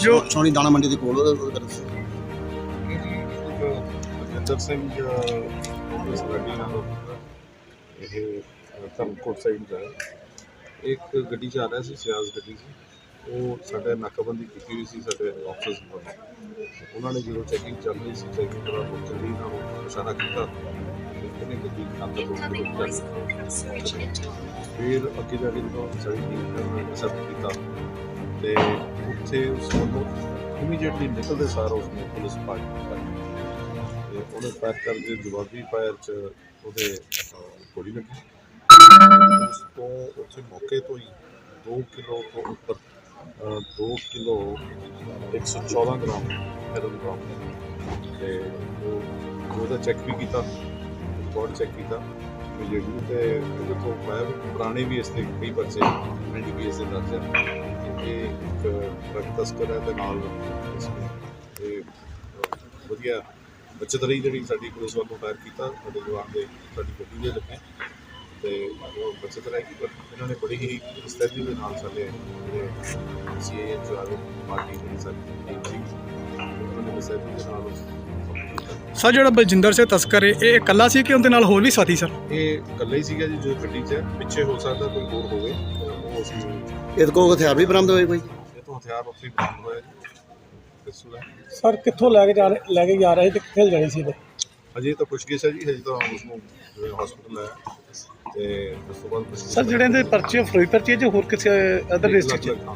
ਜੋ ਸੋਨੀ ਦਾਣਾ ਮੰਡੀ ਦੇ ਕੋਲ ਉਹਦੇ ਕਰ ਦੱਸੋ ਇਹ ਜੀ ਇੱਕ ਜੰਦਰ ਸਿੰਘ ਨਾਲ ਇਹ ਅ, ਧਰਮਕੋਟ ਸਾਈਡ ਦਾ। ਇੱਕ ਗੱਡੀ 'ਚ ਆ ਰਿਹਾ ਸੀ ਸਿਆਜ਼ ਗੱਡੀ ਸੀ। ਉਹ ਸਾਡੇ ਨਾਕਾਬੰਦੀ ਕੀਤੀ ਹੋਈ ਸੀ ਸਾਡੇ ਆਫਿਸ ਵੱਲੋਂ। ਉਹਨਾਂ ਨੇ ਜਦੋਂ ਚੈਕਿੰਗ ਚੱਲ ਰਹੀ ਸੀ ਚੈਕਿੰਗ ਦੌਰਾਨ ਉਹ ਗੱਡੀ ਨਾਲ ਉਹ ਇਸ਼ਾਰਾ ਕੀਤਾ। ਤੇ ਉਹਨੇ ਗੱਡੀ ਅੰਦਰ ਤੋਂ ਜਾ ਕੇ ਫਿਰ ਅੱਗੇ ਜਾ ਕੇ ਜਦੋਂ ਸਾਡੀ ਟੀਮ ਨੇ ਐਕਸੈਪਟ ਕੀਤਾ ਤੇ ਉੱਥੇ ਉਸ ਵੱਲੋਂ ਇਮੀਡੀਏਟਲੀ ਨਿਕਲਦੇ ਸਾਰ ਉਸਨੇ ਪੁਲਿਸ ਪਾਰਟੀ ਪਾਈ ਤੇ ਉਹਨੇ ਫਾਇਰ ਕਰਕੇ ਜਵਾਬੀ ਫਾਇਰ ਚ ਉਹਦੇ ਗੋਲੀ ਲੱਗੀ। ਉਸ ਤੋਂ ਉੱਥੇ ਮੌਕੇ ਤੋਂ ਹੀ 2 ਕਿਲੋ ਤੋਂ ਉੱਪਰ 2 ਕਿਲੋ 114 ਗ੍ਰਾਮ ਹੈਰੋਇਨ ਗ੍ਰਾਮ ਤੇ ਉਹ, ਉਹਦਾ ਚੈੱਕ ਵੀ ਕੀਤਾ ਰਿਕਾਰਡ ਚੈੱਕ ਕੀਤਾ। ਇਮੀਡੀਏਟਲੀ ਤੇ ਉਹਦੇ ਤੋਂ ਮੈਂ, ਪੁਰਾਣੇ ਵੀ ਇਸ ਤੇ ਕਈ ਬੱਚੇ ਐਨਡੀਪੀਐਸ ਦੇ ਦਰਜ ਹੈ ਇਹ ਇੱਕ ਡਰਗ ਤਸਕਰ ਹੈ ਤੇ ਨਾਲ ਇਹ ਵਧੀਆ ਬਚਤ ਰਹੀ ਜਿਹੜੀ ਸਾਡੀ ਪੁਲਿਸ ਵੱਲੋਂ ਫਾਇਰ ਕੀਤਾ ਸਾਡੇ ਜਵਾਨ ਦੇ ਸਾਡੀ ਗੱਡੀ ਦੇ ਲੱਗੇ ਤੇ ਉਹ ਬਚਤ ਰਹੀ ਪਰ ਇਹਨਾਂ ਨੇ ਬੜੀ ਹੀ ਸਥਿਤੀ ਦੇ ਨਾਲ ਸਾਡੇ ਜਿਹੜੇ ਸੀਏ ਜੋ ਆਵੇ ਪਾਰਟੀ ਦੀ ਸਾਡੀ ਟੀਮ ਸੀ ਉਹਨਾਂ ਨੇ ਦੇ ਨਾਲ। ਸਰ ਜਿਹੜਾ ਬਲਜਿੰਦਰ ਸਿੰਘ ਤਸਕਰ ਹੈ ਇਹ ਇਕੱਲਾ ਸੀ ਕਿ ਉਹਦੇ ਨਾਲ ਹੋਰ ਵੀ ਸਾਥੀ ਸਰ ਇਹ ਇਕੱਲਾ ਹੀ ਸੀਗਾ ਜੀ ਜੋ ਗੱਡੀ 'ਚ। ਪਿੱਛੇ ਹੋ ਸਕਦਾ ਕੋਈ ਹੋਰ ਹੋਵੇ ਇਹਦੇ ਕੋਲ ਹਥਿਆਰ ਵੀ ਬਰਾਮਦ ਹੋਏ ਕੋਈ? ਇਹ ਤੋਂ ਹਥਿਆਰ ਉੱਥੇ ਹੀ ਬਰਾਮਦ ਹੋਇਆ ਜੀ ਪਿਸਤੌਲ ਹੈ ਸਰ ਕਿੱਥੋਂ ਲੈ ਕੇ ਜਾ ਰਹੇ ਲੈ ਕੇ ਜਾ ਰਹੇ ਤੇ ਕਿੱਥੇ ਜਾਣੇ ਸੀ ਇਹਦੇ? ਅਜੇ ਤਾਂ ਪੁੱਛਗਿੱਛ ਹੈ ਜੀ ਹਜੇ ਤਾਂ ਉਸ ਨੂੰ ਹਸਪੀਟਲ ਹੈ ਤੇ ਉਸ ਤੋਂ ਬਾਅਦ ਸਰ ਜਿਹੜੇ ਇਹਦੇ ਪਰਚੇ ਫਰੋਈ ਪਰਚੇ ਜਾਂ ਹੋਰ ਕਿਸੇ ਅਦਰ ਡਿਸਟ੍ਰਿਕਟ ਹਾਂ।